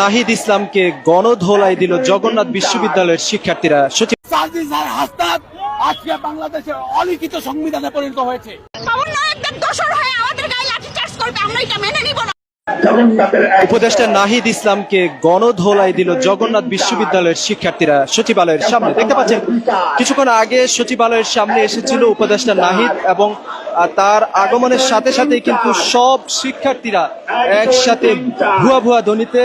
নাহিদ ইসলামকে গণধোলাই দিল জগন্নাথ বিশ্ববিদ্যালয়ের শিক্ষার্থীরা। সচিব আজকে বাংলাদেশের অলিখিত সংবিধানে পরিণত হয়েছে। উপদেষ্টা নাহিদ ইসলামকে গণধোলাই দিল জগন্নাথ বিশ্ববিদ্যালয়ের শিক্ষার্থীরা সচিবালয়ের সামনে। দেখতে পাচ্ছেন কিছুক্ষণ আগে সচিবালয়ের সামনে এসেছিল উপদেষ্টা নাহিদ এবং তার আগমনের সাথে সাথে কিন্তু সব শিক্ষার্থীরা একসাথে ভুয়া ভুয়া ধ্বনিতে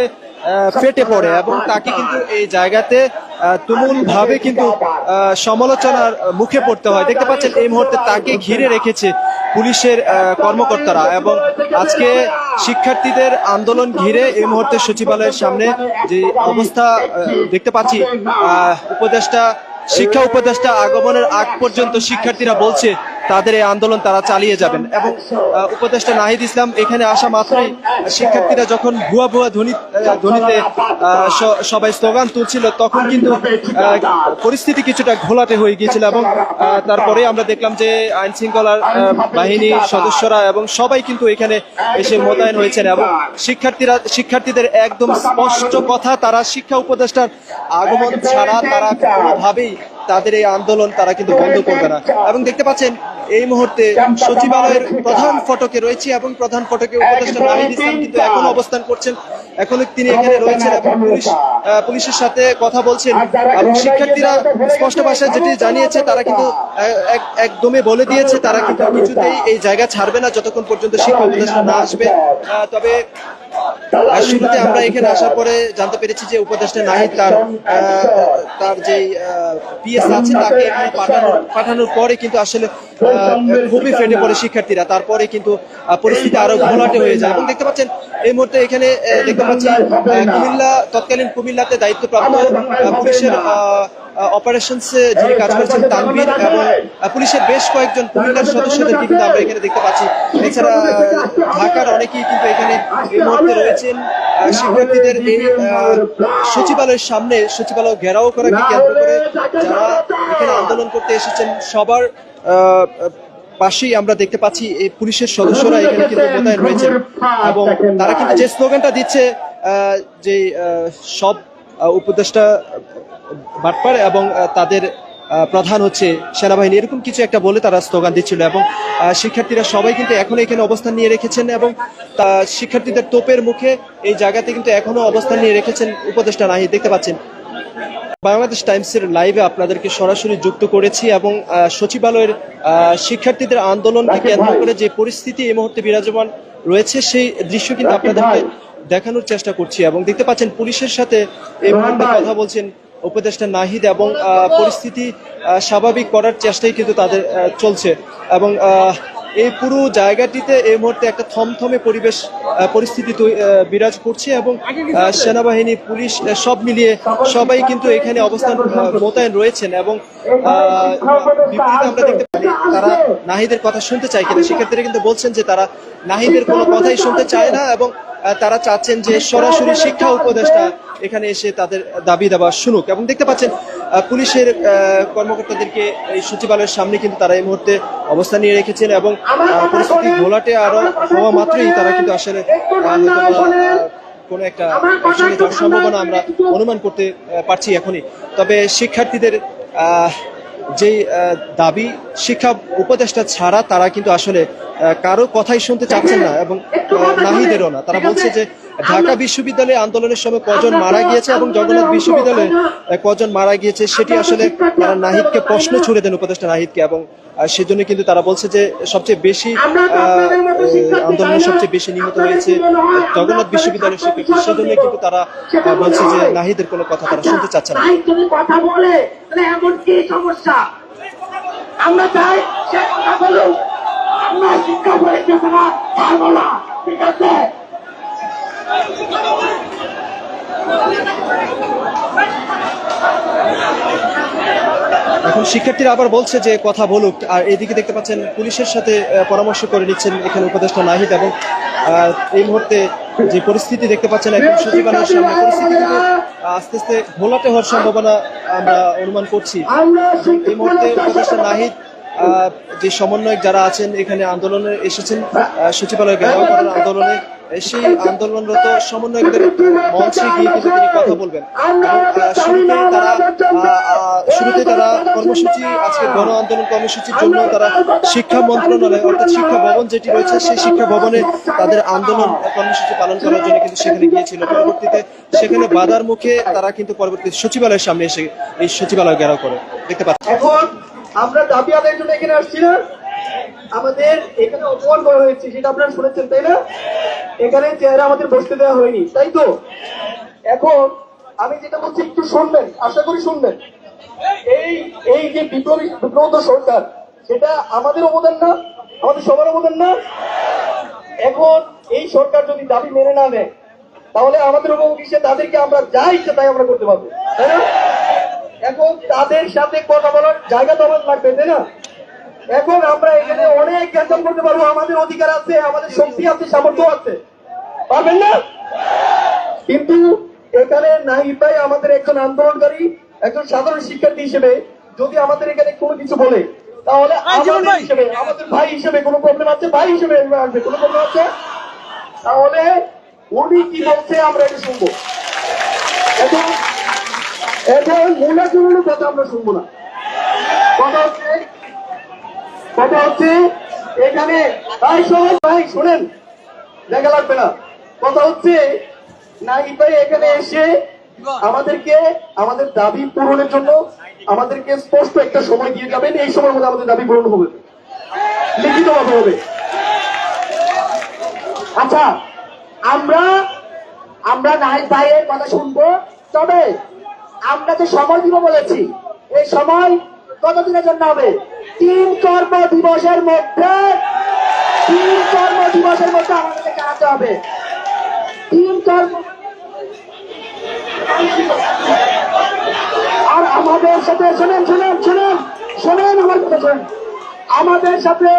ফেটে পড়ে এবং তাকে কিন্তু এই জায়গাতে তুমুল ভাবে কিন্তু সমালোচনার মুখে পড়তে হয়। দেখতে পাচ্ছেন, এই মুহূর্তে তাকে ঘিরে রেখেছে পুলিশের কর্মকর্তারা এবং আজকে শিক্ষার্থীদের আন্দোলন ঘিরে এই মুহূর্তে সচিবালয়ের সামনে যে অবস্থা দেখতে পাচ্ছি উপদেষ্টা, শিক্ষা উপদেষ্টা আগমনের আগ পর্যন্ত শিক্ষার্থীরা বলছে তাদের এই আন্দোলন তারা চালিয়ে যাবেন। এবং উপদেষ্টা নাহিদ ইসলাম এখানে আসা মাত্রই শিক্ষার্থীরা যখন ভুয়া ভুয়া ধ্বনি ধ্বনিতে সবাই স্লোগান তুলছিল, তখন কিন্তু পরিস্থিতি কিছুটা ঘোলাটে হয়ে গিয়েছিল এবং তারপরে আমরা দেখলাম যে আইন শৃঙ্খলার বাহিনীর সদস্যরা এবং সবাই কিন্তু এখানে এসে মোতায়েন হয়েছেন এবং শিক্ষার্থীরা, শিক্ষার্থীদের একদম স্পষ্ট কথা, তারা শিক্ষা উপদেষ্টার আগমন ছাড়া তারা কোনোভাবেই তাদের এই আন্দোলন তারা কিন্তু বন্ধ করবে না। এবং দেখতে পাচ্ছেন, এই মুহূর্তে সচিবালয়ের প্রধান ফটকে রয়েছে এবং প্রধান ফটকে উপদেষ্টা নাহিদ ইসলাম কিন্তু এখন অবস্থান করছেন। এখনও তিনি এখানে রয়েছেন এবং পুলিশ পুলিশের সাথে কথা বলছেন। এবং শিক্ষার্থীরা স্পষ্ট ভাষায় যেটি জানিয়েছে, তারা কিন্তু একদমই বলে দিয়েছে, তারা কিন্তু কিছুতেই এই জায়গা ছাড়বে না যতক্ষণ পর্যন্ত শিক্ষা উপদেষ্টা না আসবে। তবে শুরুতে আমরা এখানে আসার পরে জানতে পেরেছি যে উপদেষ্টা নাহিদ তার তার যে পিএস আছে তাকে এখানে পাঠানোর পাঠানোর পরে কিন্তু আসলে খুবই ফেটে পড়ে শিক্ষার্থীরা। তারপরে কিন্তু পরিস্থিতি আরও ঘোলাটে হয়ে যায়। এবং দেখতে পাচ্ছেন এই মুহূর্তে এখানে দেখতে পাচ্ছি কুমিল্লা তৎকালীন কুমিল্লাতে দায়িত্বপ্রাপ্ত পুলিশের অপারেশনস যিনি কাজ করছেন তানভীর এবং পুলিশের বেশ কয়েকজন কুমিল্লার সদস্যদেরকে কিন্তু আমরা এখানে দেখতে পাচ্ছি। এছাড়া ঢাকার অনেকেই কিন্তু এখানে এই মুহূর্তে রয়েছেন। শিক্ষার্থীদের এই সচিবালয়ের সামনে সচিবালয় ঘেরাও করাকে কেন্দ্র করে যারা এখানে আন্দোলন করতে এসেছেন সবার পাশেই আমরা দেখতে পাচ্ছি এই পুলিশের সদস্যরা এখানে কিন্তু মোতায়েন রয়েছেন এবং তারা কিন্তু যে স্লোগানটা দিচ্ছে যে সব উপদেষ্টা বাটপার এবং তাদের প্রধান হচ্ছে সেনাবাহিনী, এরকম কিছু একটা বলে তারা স্লোগান দিচ্ছিল। এবং শিক্ষার্থীরা সবাই কিন্তু এখনও এখানে অবস্থান নিয়ে রেখেছেন এবং শিক্ষার্থীদের তোপের মুখে এই জায়গাতে কিন্তু এখনও অবস্থান নিয়ে রেখেছেন উপদেষ্টা নাহি দেখতে পাচ্ছেন। বাংলাদেশ টাইমসের লাইভে আপনাদেরকে সরাসরি যুক্ত করেছি এবং সচিবালয়ের শিক্ষার্থীদের আন্দোলনকে কেন্দ্র করে যে পরিস্থিতি এই মুহূর্তে বিরাজমান রয়েছে সেই দৃশ্য কিন্তু আপনাদেরকে দেখানোর চেষ্টা করছি এবং দেখতে পাচ্ছেন পুলিশের সাথে এই মুহূর্তে কথা বলছেন উপদেষ্টা নাহিদ এবং আহ, পরিস্থিতি স্বাভাবিক করার চেষ্টাই কিন্তু তাদের চলছে এবং আহ, এই পুরো জায়গাটিতে এই মুহূর্তে একটা থমথমে পরিবেশ পরিস্থিতি বিরাজ করছে এবং সেনাবাহিনী, পুলিশ সব মিলিয়ে সবাই কিন্তু এখানে অবস্থান মোতায়েন রয়েছেন এবং আমরা দেখতে পাই তারা নাহিদের কথা শুনতে চায় কিনা। সেক্ষেত্রে কিন্তু বলছেন যে তারা নাহিদের কোনো কথাই শুনতে চায় না এবং তারা চাচ্ছেন যে সরাসরি শিক্ষা উপদেষ্টা এখানে এসে তাদের দাবি দাবা শুনুক এবং দেখতে পাচ্ছেন পুলিশের কর্মকর্তাদেরকে এই সচিবালয়ের সামনে কিন্তু তারা এই মুহূর্তে অবস্থান নিয়ে রেখেছেন এবং পরিস্থিতি ঘোলাটে আরও হওয়া মাত্রই তারা কিন্তু আসলে কোনো একটা সম্ভাবনা আমরা অনুমান করতে পারছি এখনই। তবে শিক্ষার্থীদের যেই দাবি, শিক্ষা উপদেষ্টা ছাড়া তারা কিন্তু আসলে কারও কথাই শুনতে চাচ্ছেন না এবং নাহিদেরও না। তারা বলছে যে ঢাকা বিশ্ববিদ্যালয়ে আন্দোলনের সময় কজন মারা গিয়েছে এবং জগন্নাথ বিশ্ববিদ্যালয়ে কজন মারা গিয়েছে সেটি আসলে তারা নাহিদকে প্রশ্ন ছুড়ে দেন উপদেষ্টা নাহিদকে এবং সেজন্য কিন্তু তারা বলছে যে সবচেয়ে বেশি আন্দোলনে সবচেয়ে বেশি নিহত হয়েছে জগন্নাথ বিশ্ববিদ্যালয়ের শিক্ষার্থী সেজন্য কিন্তু তারা বলছে যে নাহিদের কোনো কথা তারা শুনতে চাচ্ছে না। কথা বলে এমন কি সমস্যা? আমরা চাই সে কথা বলুক। আমরা শিক্ষা পরীক্ষা ছাড়া পারব না ঠিক আছে? এখন শিক্ষার্থীরা আবার বলছে যে কথা বলুক আর এদিকে দেখতে পাচ্ছেন পুলিশের সাথে পরামর্শ করে নিচ্ছেন এখানে উপদেষ্টা নাহিদ এবং এই মুহূর্তে যে পরিস্থিতি দেখতে পাচ্ছেন এখন সচিবালয়ের সামনে পরিস্থিতি আস্তে আস্তে ঘোলাটে হওয়ার সম্ভাবনা আমরা অনুমান করছি। এই মুহূর্তে উপদেষ্টা নাহিদ যে সমন্বয়ক যারা আছেন এখানে আন্দোলনে এসেছেন সচিবালয় করার আন্দোলনে সেই আন্দোলনরত সমন্বয়কদের মঞ্চে গিয়ে কিন্তু তিনি কথা বলবেন। শুরুতে তারা শুরুতে তারা কর্মসূচি, আজকে গণ আন্দোলন কর্মসূচির জন্য তারা শিক্ষা মন্ত্রণালয় অর্থাৎ শিক্ষা ভবন যেটি রয়েছে, সেই শিক্ষা ভবনে তাদের আন্দোলন কর্মসূচি পালন করার জন্য কিন্তু সেখানে গিয়েছিল। পরবর্তীতে সেখানে বাধার মুখে তারা কিন্তু পরবর্তী সচিবালয়ের সামনে এসে এই সচিবালয় ঘেরাও করে। দেখতে এখন আমরা দাবি আদায়ের জন্য এখানে আসছি না। আমাদের এখানে অপমান করা হয়েছে, সেটা আপনারা শুনেছেন, তাই না? এখানে চেহারা আমাদের বসতে দেওয়া হয়নি, তাই তো? এখন আমি যেটা বলছি, একটু শুনবেন, আশা করি শুনবেন। এই এই যে বিপ্লবী বিপ্লব সরকার, সেটা আমাদের অবদান না? আমাদের সবার অবদান না? এখন এই সরকার যদি দাবি মেনে না নেয়, তাহলে আমাদের অভিভাবক হিসেবে তাদেরকে আমরা যা ইচ্ছে তাই আমরা করতে পারব, তাই না? এখন তাদের সাথে কথা বলার জায়গা তো আমার লাগবে তাই না? এখন আমরা এখানে অনেক জ্ঞান করতে পারব আমাদের অধিকার আছে আমাদের শক্তি আছে সামর্থ্য আছে। পারবেন না? কিন্তু এখানে নাহি ভাই আমাদের একজন আন্দোলনকারী একজন সাধারণ শিক্ষার্থী হিসেবে যদি আমাদের এখানে কোনো কিছু বলে তাহলে আমাদের হিসেবে আমাদের ভাই হিসেবে কোনো প্রবলেম আছে? ভাই হিসেবে আসবে কোনো প্রবলেম আছে? তাহলে উনি কি বলছে আমরা এটা শুনব। এখন জরুরি কথা আমরা শুনব না। কথা হচ্ছে কথা হচ্ছে, এখানে ভাই ভাই, শোনেন, দেখা লাগবে না। কথা হচ্ছে ভাই এখানে এসে আমাদেরকে, আমাদের দাবি পূরণের জন্য আমাদেরকে স্পষ্ট একটা সময় দিয়ে যাবেন। এই সময়ের মধ্যে আমাদের দাবি পূরণ হবে। লিখিত ভাবে হবে। আচ্ছা আমরা আমরা নাহিদ ভাইয়ের কথা শুনব। তবে যে সময় দিব বলেছি, এই সময় কতদিনের জন্য হবে? তিন কর্ম দিবসের মধ্যে, তিন কর্ম দিবসের মধ্যে আমাদেরকে জানাতে হবে। তিন কর্ম আর আমাদের সাথে শুনেন শুনেন শুনেন শুনেন আমার কথা, শুনেন। আমাদের সাথে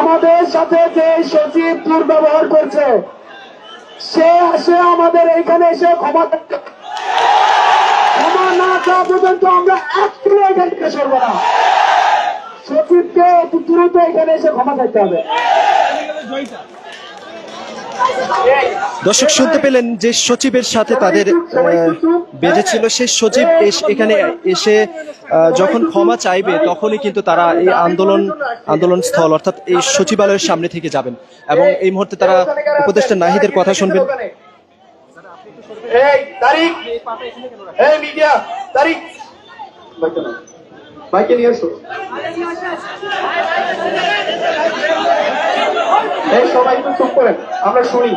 আমাদের সাথে যে সচিব দুর্ব্যবহার করছে সে আসে আমাদের এখানে এসে ক্ষমা ক্ষমা না চাওয়া পর্যন্ত আমরা একটু এখান থেকে সরবো না। সচিবকে দ্রুত এখানে এসে ক্ষমা চাইতে হবে। দর্শক শুনতে পেলেন যে সচিবের সাথে তাদের বেজেছিল সেই সচিব এখানে এসে যখন ক্ষমা চাইবে তখনই কিন্তু তারা এই আন্দোলন আন্দোলন স্থল অর্থাৎ এই সচিবালয়ের সামনে থেকে যাবেন। এবং এই মুহূর্তে তারা উপদেষ্টা নাহিদের কথা শুনবেন। এই সবাই একটু চুপ করেন। আমরা শুনি।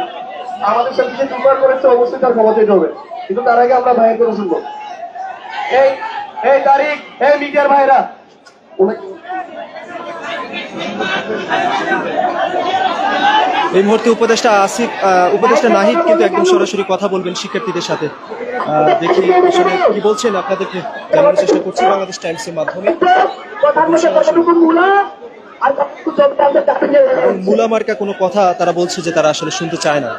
আমাদের সাথে যে দুবার করেছে অবশ্যই তার ক্ষমা চাইতে হবে। কিন্তু তার আগে আমরা ভাইয়ের কথা শুনব। এই এই তারিখ এই মিডিয়ার ভাইরা। এই মুহূর্তে উপদেষ্টা আসিফ উপদেষ্টা নাহিদ কিন্তু একদম সরাসরি কথা বলবেন শিক্ষার্থীদের সাথে। দেখি আসলে কি বলছেন আপনাদেরকে জানানোর চেষ্টা করছি বাংলাদেশ টাইমসের মাধ্যমে। কথার মধ্যে কতটুকু মূলা আর কতটুকু জবাব আমাদের চাকরি এবং মূলা মার্কা কোনো কথা তারা বলছে যে তারা আসলে শুনতে চায় না।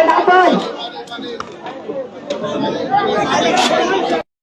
না ভাই।